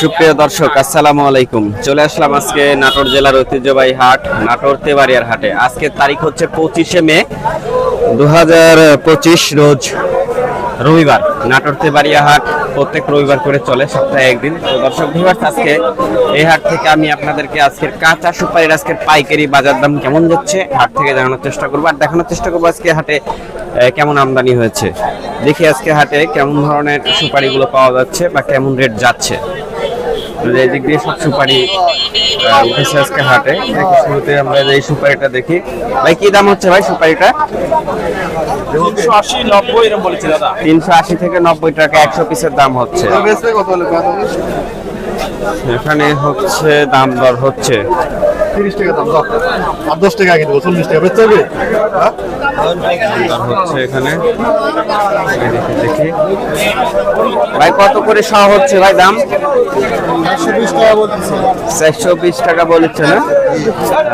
সুপ্রিয় দর্শক, আসসালামু আলাইকুম। চলে আসলাম আজকে নাটোর জেলার ঐতিহ্যবাহী হাট, নাটোর তেবাড়িয়ার হাটে। আজকে তারিখ হচ্ছে পঁচিশে মে দুহাজার পঁচিশ রোজ রবিবার। নাটোর তেবাড়িয়া হাট প্রত্যেক রবিবার করে চলে, সপ্তাহে একদিন। তো দর্শক ভিউয়ার্স, আজকে এই হাট থেকে আমি আপনাদেরকে আজকের কাঁচা সুপারির, আজকের পাইকারি বাজার দাম কেমন যাচ্ছে, হাট থেকে জানানোর চেষ্টা করব। আর দেখানোর চেষ্টা করব আজকে হাটে কেমন আমদানি হয়েছে? দেখি আজকে হাটে কেমন ধরনের সুপারিগুলো পাওয়া যাচ্ছে বা কেমন রেট যাচ্ছে। এই দিক দিয়ে সব সুপারি উঠেছে আজকে হাটে। শুরুতে আমরা এই সুপারিটা দেখি। ভাই কি দাম হচ্ছে ভাই সুপারিটা? তিনশো আশি থেকে নব্বই টাকা একশো পিসের দাম হচ্ছে। এখানে হচ্ছে দাম দর হচ্ছে। তিরিশ টাকা দাম আর দশ টাকা কিন্তু চল্লিশ টাকা বেচতে হবে? হ্যাঁ? হচ্ছে এখানে। দেখি দেখি। ভাই কত করে শ হচ্ছে ভাই দাম? চারশো বিশ টাকা বলেছে না?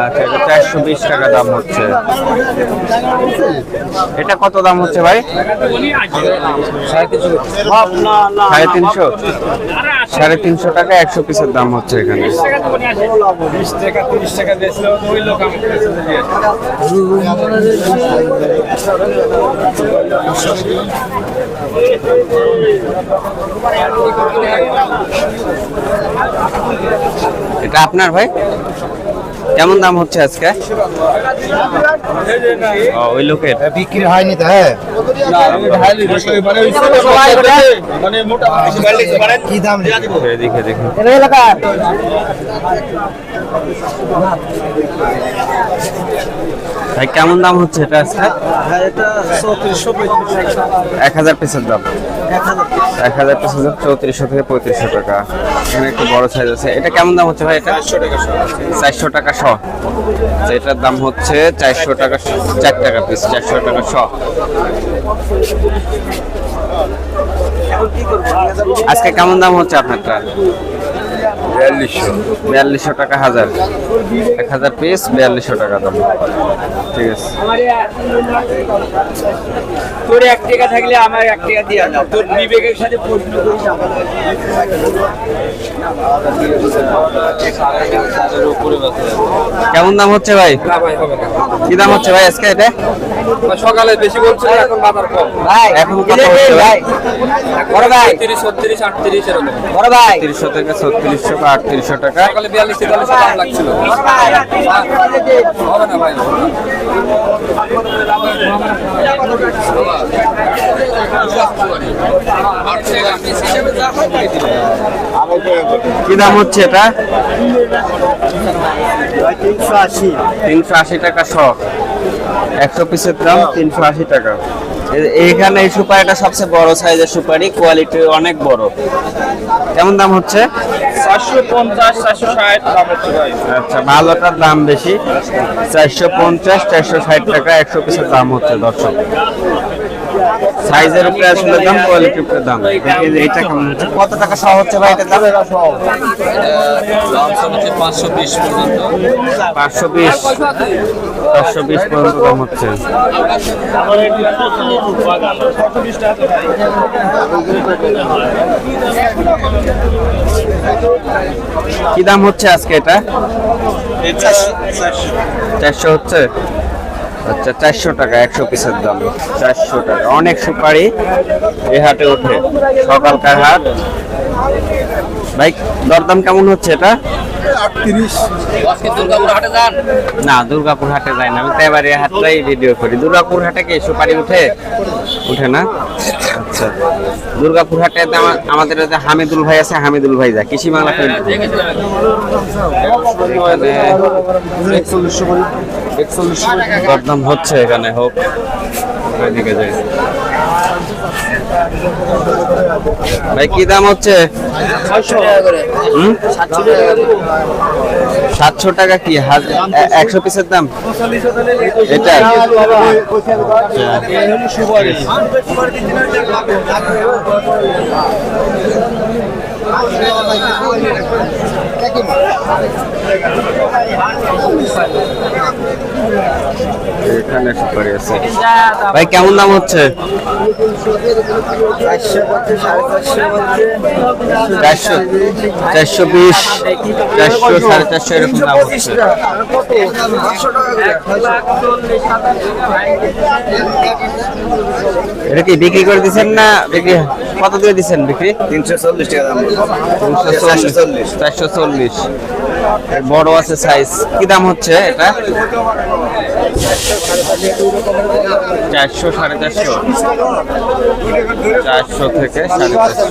আচ্ছা চারশো বিশ টাকা দাম হচ্ছে। এটা কত দাম হচ্ছে ভাই? সাড়ে তিনশো? সাড়ে তিনশো টাকা, একশো পিসের দাম হচ্ছে এখানে। এটা আপনার ভাই? কেমন দাম হচ্ছে আজকে? ওই লোকের। বিক্রি হয়নি তো হ্যাঁ? মানে কি দাম দেখে দেখে ভাই কেমন দাম হচ্ছে এটা আজকে? এক হাজার পিসের দাম। এক হাজার পিসের দাম চৌত্রিশশো থেকে পঁয়ত্রিশশো টাকা। এখানে একটু বড় সাইজ আছে। এটা কেমন দাম হচ্ছে ভাই এটা? চারশো টাকা শ তো এটার দাম হচ্ছে চারশো টাকা চার টাকা পিস চারশো টাকা শ আজকে কেমন দাম হচ্ছে আপনারটা? বিয়াল্লিশশো। টাকা হাজার। এক হাজার পিস বিয়াল্লিশশো টাকা দাম। ঠিক আছে। তোর এক টাকা থাকলে আমার এক টাকা দিয়ে দাও। তোর বিবেকের সাথে প্রশ্ন করি কেমন দাম হচ্ছে ভাই? না ভাই হবে না। কি দাম হচ্ছে ভাই আজকে এটা? সকালে বেশি বলছিল এখন বাজার কম। এখন কত হচ্ছে ভাই? বড় ভাই। তিরিশ ছত্রিশ আটত্রিশ এরকম। বড় ভাই। তিরিশশো থেকে ছত্রিশশো বা আটত্রিশশো টাকা। সকালে বিয়াল্লিশ তেতাল্লিশ দাম লাগছিল। হবে না ভাই। কি দাম হচ্ছে এটা? তিনশো আশি। তিনশো আশি টাকা শ একশো পিসের দাম তিনশো আশি টাকা। এইখানে এই সুপারিটা সবচেয়ে বড় সাইজের সুপারি কোয়ালিটি অনেক বড়। কেমন দাম হচ্ছে? চারশো পঞ্চাশ চারশো ষাট আচ্ছা ভালোটার দাম বেশি। চারশো পঞ্চাশ চারশো ষাট টাকা একশো পিসের দাম হচ্ছে দর্শক। সাইজের উপরে আসলে দাম কোয়ালিটির উপরে দাম। এইটা কেমন হচ্ছে কত টাকা সহ হচ্ছে ভাই এটার দাম? পাঁচশো বিশ। পর্যন্ত পাঁচশো বিশ পাঁচশো বিশ পর্যন্ত দাম হচ্ছে। কি দাম হচ্ছে আজকে এটা? চারশো হচ্ছে? আচ্ছা চারশো টাকা একশো পিসের দাম। চারশো টাকা। অনেক সুপারি এই হাটে ওঠে। সকালকার হাট। ভাই দরদাম কেমন হচ্ছে এটা? না দুর্গাপুর হাটে যাই না। আমি তো এবারে হাটটাই ভিডিও করি। দুর্গাপুর হাটে কি সুপারি উঠে? উঠে না? আচ্ছা। দুর্গাপুর হাটে আমাদের হামিদুল ভাই আছে হামিদুল ভাই যা। কৃষি বাংলা ফিল্ড দরদাম হচ্ছে এখানে হোক। ওইদিকে যাই। ভাই কি দাম হচ্ছে? সাতশো টাকা কি? একশো পিসের দাম? এটা? এখানে সুপারি আছে। ভাই কেমন দাম হচ্ছে? চারশো চারশো বিশ চারশো সাড়ে চারশো এরকম দাম হচ্ছে। এটা কি বিক্রি করে দিচ্ছেন না বিক্রি কত দিয়ে দিচ্ছেন বিক্রি? তিনশো চল্লিশ টাকা দাম। চারশো চল্লিশ। চারশো চল্লিশ। বড় আছে সাইজ কি দাম হচ্ছে এটা? চারশো, সাড়ে চারশো। চারশো থেকে সাড়ে চারশো।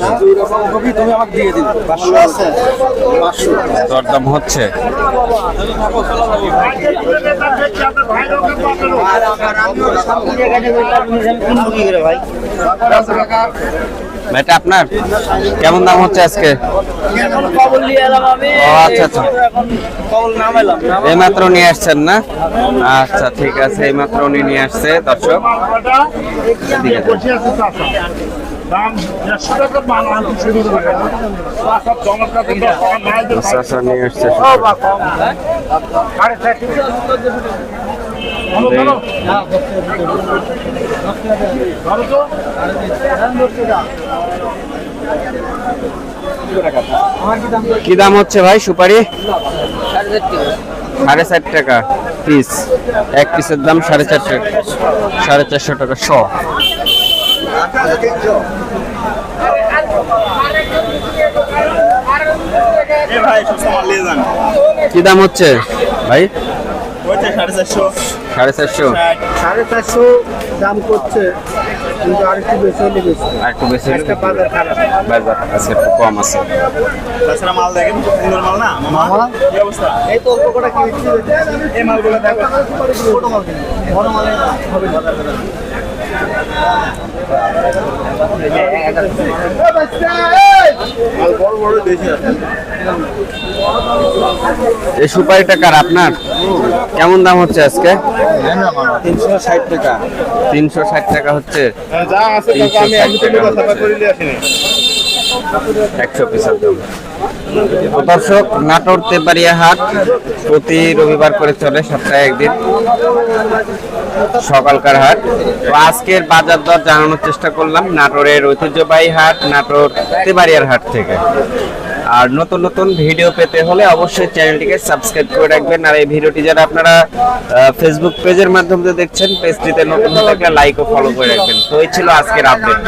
দরদাম হচ্ছে। ভাই এটা আপনার? কেমন দাম হচ্ছে আজকে? আচ্ছা, আচ্ছা। এই মাত্র নিয়ে আসছেন না? আচ্ছা ঠিক আছে এই মাত্র উনি নিয়ে আসছে দর্শক। আচ্ছা আচ্ছা নিয়ে আসছে। কি দাম হচ্ছে ভাই সুপারি? সাড়ে চার টাকা পিস এক পিসের দাম সাড়ে চার টাকা সাড়ে চারশো টাকা শ। ভাই সুস্থ মাল নিয়ে যান। কি দাম হচ্ছে ভাই? সাড়ে চারশো। সাড়ে চারশো? সাড়ে চারশো দাম করছে কিন্তু আর একটু বেশি হলে বেশি। আর একটু বেশি হলে বাজার খারাপ। বাজার আছে একটু কম আছে। তাছাড়া মাল দেখেন সুন্দর মাল না? মামা কি অবস্থা? এই তো অল্প কটা কিনেছি এই মালগুলো দেখো। ছোট মাল বড় মালে হবে। মাল এই সুপারি টাকার আপনার? কেমন দাম হচ্ছে আজকে? তিনশো ষাট টাকা। তিনশো ষাট টাকা হচ্ছে। একশো পিসের দাম দর্শক, নাটোর তেবাড়িয়া হাট প্রতি রবিবার করে চলে সপ্তাহে একদিন সকালকার হাট। তো আজকের বাজার দর জানানোর চেষ্টা করলাম, নাটোরের ঐতিহ্যবাহী হাট, নাটোর তেবাড়িয়ার হাট থেকে। আর নতুন নতুন ভিডিও পেতে হলে অবশ্যই চ্যানেলটিকে সাবস্ক্রাইব করে রাখবেন। আর এই ভিডিওটি যারা আপনারা ফেসবুক পেজের মাধ্যমে দেখছেন, পেজটিতে নতুন থাকলে লাইক ও ফলো করে রাখবেন। তো এই ছিল আজকের আপডেট